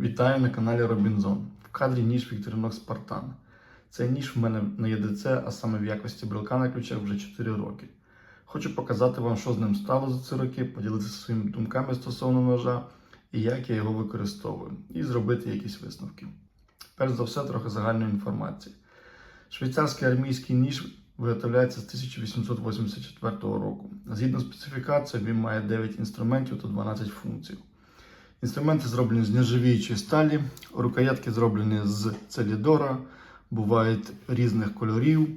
Вітаю на каналі Робінзон. В кадрі ніж Вікторинок Спартан. Цей ніж в мене на ЄДЦ, а саме в якості брелка на ключах вже 4 роки. Хочу показати вам, що з ним стало за ці роки, поділитися своїми думками стосовно ножа і як я його використовую, і зробити якісь висновки. Перш за все, трохи загальної інформації. Швейцарський армійський ніж виготовляється з 1884 року. Згідно специфікації, він має 9 інструментів та 12 функцій. Інструменти зроблені з нержавіючої сталі, рукоятки зроблені з целідора, бувають різних кольорів,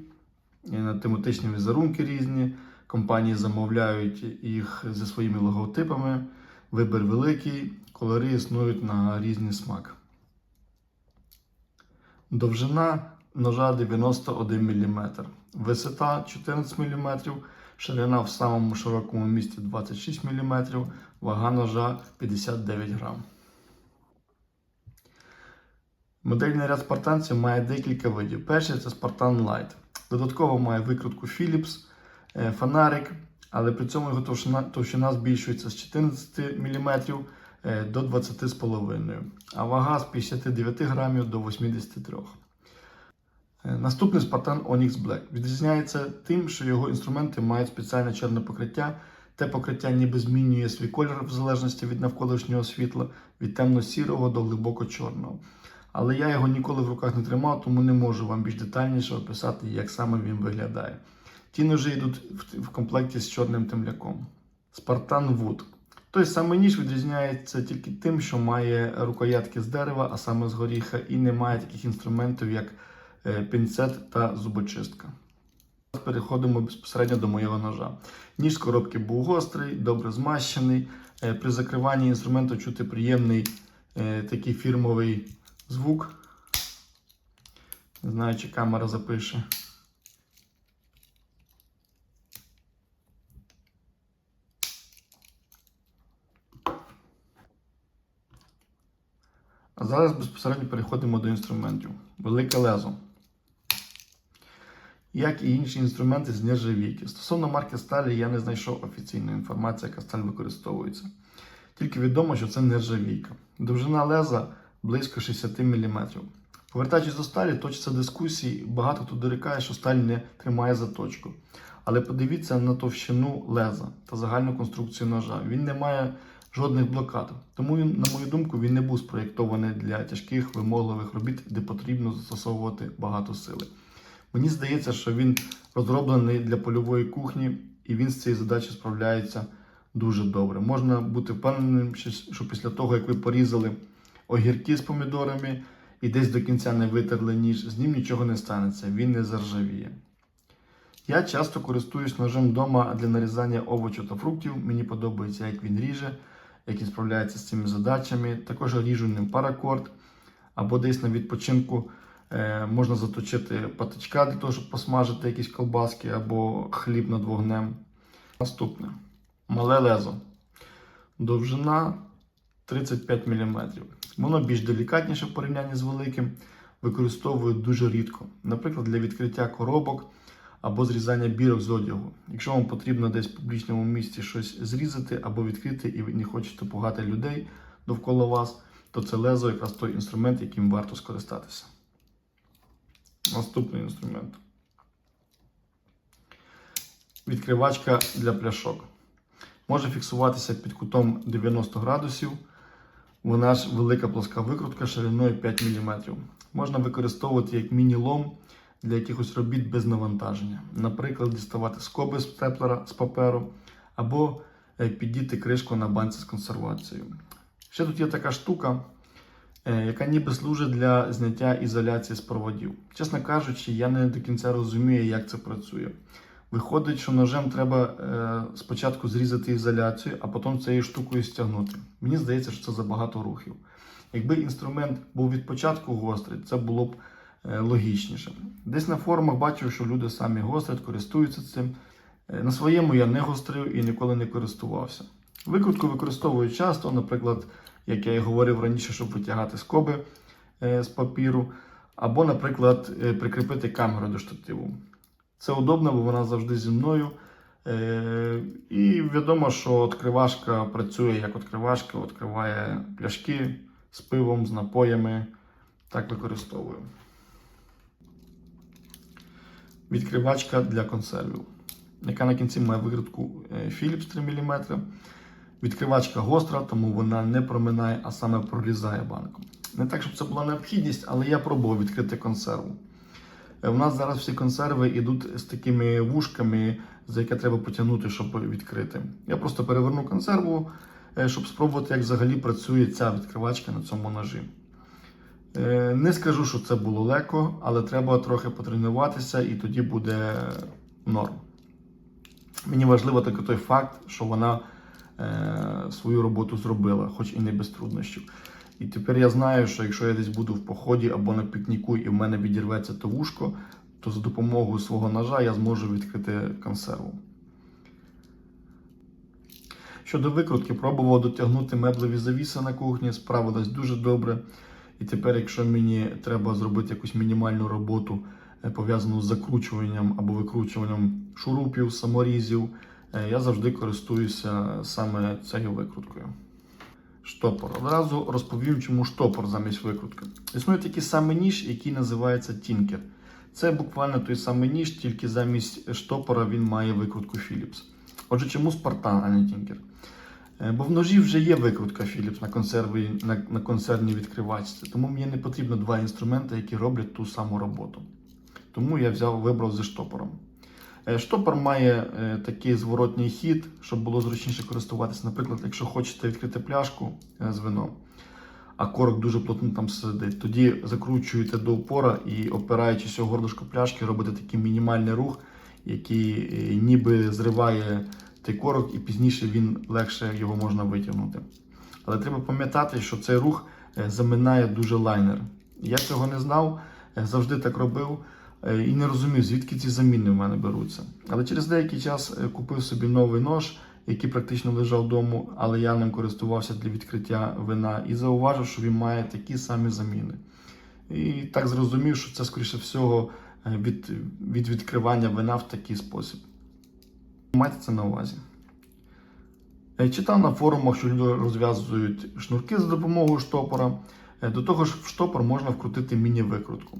е, тематичні візерунки різні. Компанії замовляють їх зі своїми логотипами. Вибір великий, кольори існують на різний смак. Довжина ножа 91 мм, висота 14 мм, ширина в самому широкому місці 26 мм, вага ножа 59 грам. Модельний ряд спартанців має декілька видів. Перший це Spartan Light. Додатково має викрутку Philips, е, фонарик, але при цьому його товщина, товщина збільшується з 14 мм е, до 20,5 а вага з 59 грамів до 83 Е, Наступний Spartan Onyx Black відрізняється тим, що його інструменти мають спеціальне чорне покриття. Те покриття ніби змінює свій колір в залежності від навколишнього світла, від темно-сірого до глибоко чорного. Але я його ніколи в руках не тримав, тому не можу вам більш детальніше описати, як саме він виглядає. Ті ножі йдуть в- комплекті з чорним темляком. Spartan Wood. Той самий ніж відрізняється тільки тим, що має рукоятки з дерева, а саме з горіха, і не має таких інструментів, як е, пінцет та зубочистка. Переходимо безпосередньо до моєго ножа. Ніж з коробки був гострий, добре змащений. Е, При закриванні інструменту чути приємний е, такий фірмовий звук. Не знаю, чи камера запише. А зараз безпосередньо переходимо до інструментів. Велике лезо. Як і інші інструменти з нержавійки. Стосовно марки сталі, я не знайшов офіційної інформації, яка сталь використовується. Тільки відомо, що це нержавійка. Довжина леза близько 60 мм. Повертаючись до сталі, точаться дискусії. Багато хто дорікає, що сталь не тримає заточку. Але подивіться на товщину леза та загальну конструкцію ножа. Він не має жодних блокад. Тому, на мою думку, він не був спроєктований для тяжких вимогливих робіт, де потрібно застосовувати багато сили. Мені здається, що він розроблений для польової кухні, і він з цією задачею справляється дуже добре. Можна бути впевненим, що- після того, як ви порізали огірки з помідорами і десь до кінця не витерли ніж, з ним нічого не станеться, він не заржавіє. Я часто користуюсь ножем вдома для нарізання овочів та фруктів. Мені подобається, як він ріже, як він справляється з цими задачами. Також ріжу ним паракорд або десь на відпочинку можна заточити патичка для того, щоб посмажити якісь колбаски або хліб над вогнем. Наступне мале лезо. Довжина 35 мм. Воно більш делікатніше в порівнянні з великим, використовую дуже рідко. Наприклад, для відкриття коробок або зрізання бірок з одягу. Якщо вам потрібно десь в публічному місці щось зрізати або відкрити, і ви не хочете пугати людей довкола вас, то це лезо якраз той інструмент, яким варто скористатися. Наступний інструмент. Відкривачка для пляшок. Може фіксуватися під кутом 90 градусів. Вона ж велика плоска викрутка шириною 5 мм. Можна використовувати як міні-лом для якихось робіт без навантаження. Наприклад, діставати скоби з степлера з паперу або е, піддіти кришку на банці з консервацією. Ще тут є така штука, яка ніби служить для зняття ізоляції з проводів. Чесно кажучи, я не до кінця розумію, як це працює. Виходить, що ножем треба е, спочатку зрізати ізоляцію, а потім цією штукою стягнути. Мені здається, що це забагато рухів. Якби інструмент був від початку гострий, це було б е, логічніше. Десь на форумах бачив, що люди самі гострять, користуються цим. Е, на своєму я не гострив і ніколи не користувався. Викрутку використовую часто, наприклад, як я і говорив раніше, щоб витягати скоби е, з папіру, або, наприклад, е, прикріпити камеру до штативу. Це удобно, бо вона завжди зі мною. Е, і відомо, що відкривашка працює як відкривашка, відкриває пляшки, з пивом, з напоями. Так використовую. Відкривачка для консервів, яка на кінці має викритку е, Philips 3 мм. Відкривачка гостра, тому вона не проминає, а саме прорізає банку. Не так, щоб це була необхідність, але я пробував відкрити консерву. Е, У нас зараз всі консерви йдуть з такими вушками, за яке треба потягнути, щоб відкрити. Я просто переверну консерву, е, щоб спробувати, як взагалі працює ця відкривачка на цьому ножі. Е, Не скажу, що це було легко, але треба трохи потренуватися і тоді буде норм. Мені важливо тільки той факт, що вона е, свою роботу зробила, хоч і не без труднощів. І тепер я знаю, що якщо я десь буду в поході або на пікніку і в мене відірветься то вушко, то за допомогою свого ножа я зможу відкрити консерву. Щодо викрутки, пробував дотягнути меблеві завіси на кухні, справилась дуже добре. І тепер, якщо мені треба зробити якусь мінімальну роботу, е, пов'язану з закручуванням або викручуванням шурупів, саморізів, е, я завжди користуюся саме цією викруткою. Штопор. Одразу розповім, чому штопор замість викрутки. Існує такий самий ніж, який називається Tinker. Це буквально той самий ніж, тільки замість штопора він має викрутку Philips. Отже, чому Spartan, а не Tinker? Е, Бо в ножі вже є викрутка Philips на, консерві, на, на консервній відкривачці, тому мені не потрібно два інструменти, які роблять ту саму роботу. Тому я взяв, вибрав зі штопором. Е, Штопор має е, такий зворотній хід, щоб було зручніше користуватися. Наприклад, якщо хочете відкрити пляшку е, з вином, а корок дуже плотно там сидить, тоді закручуєте до упора і, опираючись у горлышко пляшки, робите такий мінімальний рух, який ніби зриває той корок, і пізніше він легше його можна витягнути. Але треба пам'ятати, що цей рух заминає дуже лайнер. Я цього не знав, завжди так робив і не розумів, звідки ці заміни в мене беруться. Але через деякий час е, купив собі новий нож, який практично лежав вдома, але я ним користувався для відкриття вина і зауважив, що він має такі самі заміни. І так зрозумів, що це, скоріше всього, е, від, від відкривання вина в такий спосіб. Майте це на увазі. Е, Читав на форумах, що люди розв'язують шнурки за допомогою штопора. Е, До того ж, в штопор можна вкрутити міні-викрутку.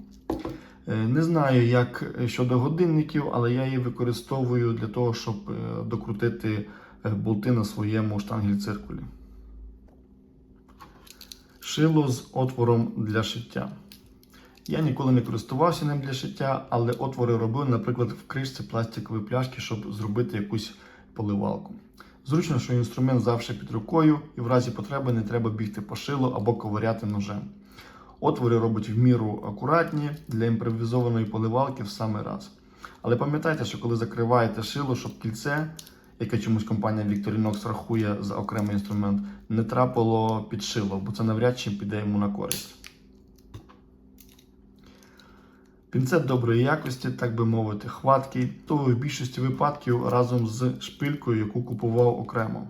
Е, Не знаю, як щодо годинників, але я її використовую для того, щоб е, докрутити е, болти на своєму штангель-циркулі. Шило з отвором для шиття. Я ніколи не користувався ним для шиття, але отвори робив, наприклад, в кришці пластикової пляшки, щоб зробити якусь поливалку. Зручно, що інструмент завжди під рукою, і в разі потреби не треба бігти по шилу або ковиряти ножем. Отвори робить в міру акуратні для імпровізованої поливалки в самий раз. Але пам'ятайте, що коли закриваєте шило, щоб кільце, яке чомусь компанія Victorinox рахує за окремий інструмент, не трапило під шило, бо це навряд чи піде йому на користь. Пінцет доброї якості, так би мовити, хваткий, то в більшості випадків разом з шпилькою, яку купував окремо.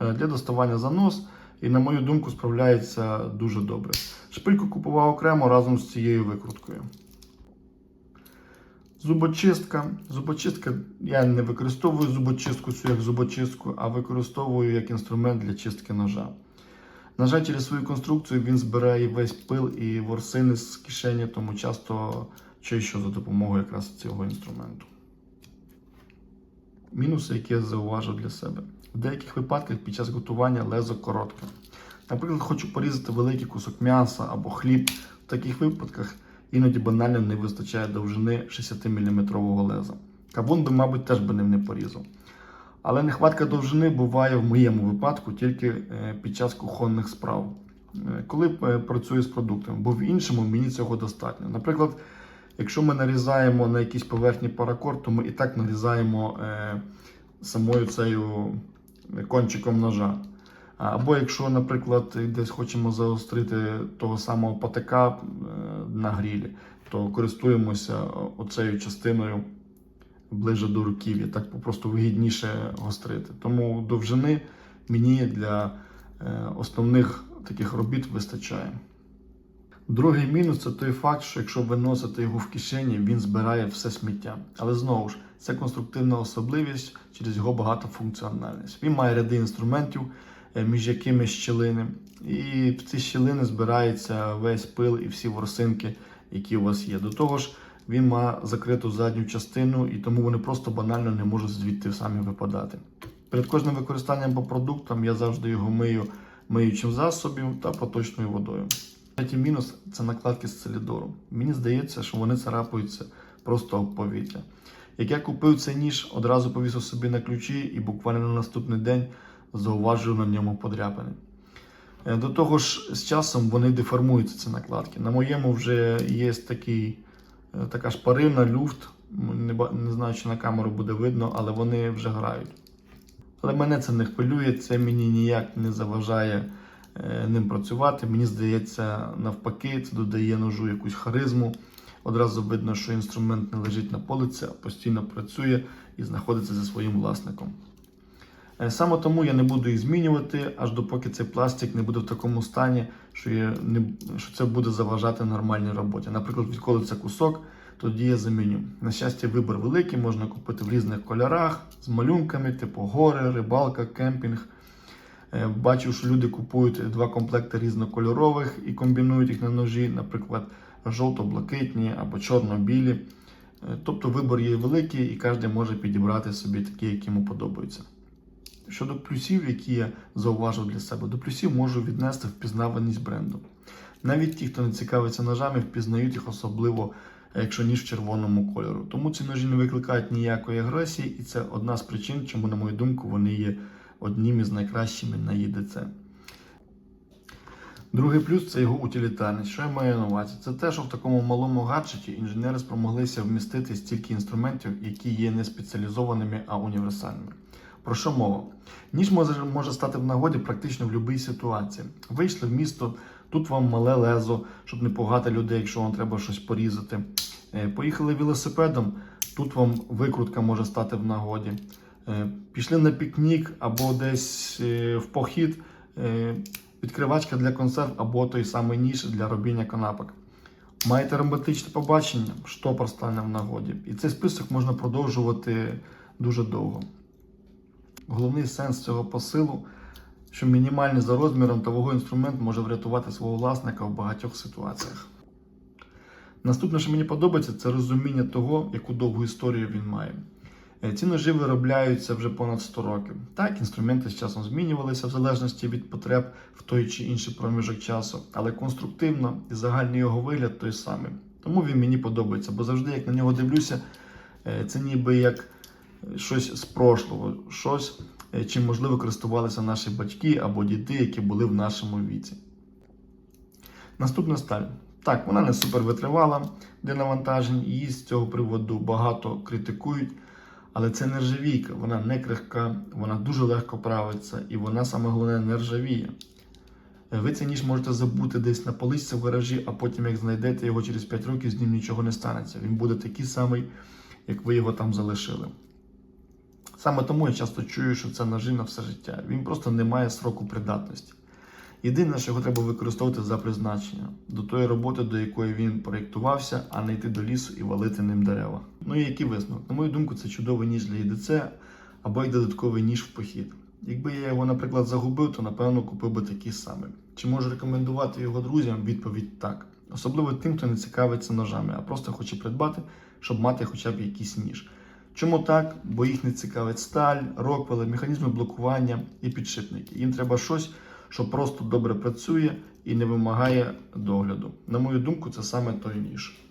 Е, Для доставання за нос і, на мою думку, справляється дуже добре. Шпильку купував окремо разом з цією викруткою. Зубочистка. Зубочистка. Я не використовую зубочистку цю як зубочистку, а використовую як інструмент для чистки ножа. На жаль, через свою конструкцію він збирає весь пил і ворсини з кишені, тому часто чищу за допомогою якраз цього інструменту. Мінуси, які я зауважив для себе. В деяких випадках під час готування лезо коротке. Наприклад, хочу порізати великий кусок м'яса або хліб. В таких випадках іноді банально не вистачає довжини 60-мм леза. Кавун би, мабуть, теж би ним не порізав. Але нехватка довжини буває в моєму випадку тільки е, під час кухонних справ, Е, коли е, працюю з продуктами, бо в іншому мені цього достатньо. Наприклад, якщо ми нарізаємо на якійсь поверхні паракорд, то ми і так нарізаємо самою цією кончиком ножа. Або якщо, наприклад, десь хочемо заострити того самого патика е, на грілі, то користуємося оцею частиною ближе до руків'я, так попросту вигідніше гострити. Тому довжини мені для е, основних таких робіт вистачає. Другий мінус це той факт, що якщо ви носите його в кишені, він збирає все сміття. Але знову ж, це конструктивна особливість через його багатофункціональність. Він має ряди інструментів, між якими щілини. І в ці щілини збирається весь пил і всі ворсинки, які у вас є. До того ж, він має закриту задню частину, і тому вони просто банально не можуть звідти самі випадати. Перед кожним використанням по продуктам я завжди його мию миючим засобом та проточною водою. Третій мінус це накладки з целідору. Мені здається, що вони царапаються просто об повітря. Як я купив цей ніж, одразу повісив собі на ключі і буквально на наступний день зауважив на ньому подряпини. Е, До того ж, з часом вони деформуються, ці накладки. На моєму вже є такий, е, така шпарина, люфт. Не, не знаю, чи на камеру буде видно, але вони вже грають. Але мене це не хвилює, це мені ніяк не заважає е, ним працювати. Мені здається, навпаки, це додає ножу якусь харизму. Одразу видно, що інструмент не лежить на полиці, а постійно працює і знаходиться зі своїм власником. Е, Саме тому я не буду їх змінювати, аж допоки цей пластик не буде в такому стані, що, я не, що це буде заважати нормальній роботі. Наприклад, відколиться кусок, тоді я заміню. На щастя, вибір великий, можна купити в різних кольорах з малюнками, типу гори, рибалка, кемпінг. Е, Бачив, що люди купують два комплекти різнокольорових і комбінують їх на ножі, наприклад, жовто-блакитні або чорно-білі. Е, Тобто вибір є великий і кожен може підібрати собі такі, які йому подобаються. Щодо плюсів, які я зауважив для себе, до плюсів можу віднести впізнаваність бренду. Навіть ті, хто не цікавиться ножами, впізнають їх особливо, якщо ніж в червоному кольору. Тому ці ножі не викликають ніякої агресії, і це одна з причин, чому, на мою думку, вони є одним із найкращими на ЄДЦ. Другий плюс це його утилітарність. Що я маю на увазі? Це те, що в такому малому гаджеті інженери спромоглися вмістити стільки інструментів, які є не спеціалізованими, а універсальними. Про що мова? Ніж може, може стати в нагоді практично в будь-якій ситуації. Вийшли в місто, тут вам мале лезо, щоб не пугати людей, якщо вам треба щось порізати. Е, Поїхали велосипедом, тут вам викрутка може стати в нагоді. Е, Пішли на пікнік або десь е, в похід, відкривачка для консерв або той самий ніж для робіння канапок. Маєте романтичне побачення, штопор стане в нагоді. І цей список можна продовжувати дуже довго. Головний сенс цього посилу, що мінімальний за розміром та вагою інструмент може врятувати свого власника в багатьох ситуаціях. Наступне, що мені подобається, це розуміння того, яку довгу історію він має. Е, Ці ножі виробляються вже понад 100 років. Так, інструменти з часом змінювалися в залежності від потреб в той чи інший проміжок часу, але конструктивно і загальний його вигляд той самий. Тому він мені подобається, бо завжди, як на нього дивлюся, е, це ніби як щось з прошлого, щось, е, чим можливо користувалися наші батьки або діти, які були в нашому віці. Наступна сталь. Так, вона не супер витривала для навантажень, її з цього приводу багато критикують. Але це нержавійка, вона не крихка, вона дуже легко правиться і вона саме головне не ржавіє. Е, Ви цей ніж можете забути десь на поличці в гаражі, а потім, як знайдете його через 5 років, з ним нічого не станеться. Він буде такий самий, як ви його там залишили. Саме тому я часто чую, що це ножи на все життя. Він просто не має сроку придатності. Єдине, що його треба використовувати за призначення, до тої роботи, до якої він проєктувався, а не йти до лісу і валити ним дерева. Ну і який висновок? На мою думку, це чудовий ніж для ЄДЦ або як додатковий ніж в похід. Якби я його, наприклад, загубив, то напевно купив би такий самий. Чи можу рекомендувати його друзям? Відповідь так. Особливо тим, хто не цікавиться ножами, а просто хоче придбати, щоб мати хоча б якийсь ніж. Чому так? Бо їх не цікавить сталь, роквели, механізми блокування і підшипники. Їм треба щось, що просто добре працює і не вимагає догляду. На мою думку, це саме той ніж.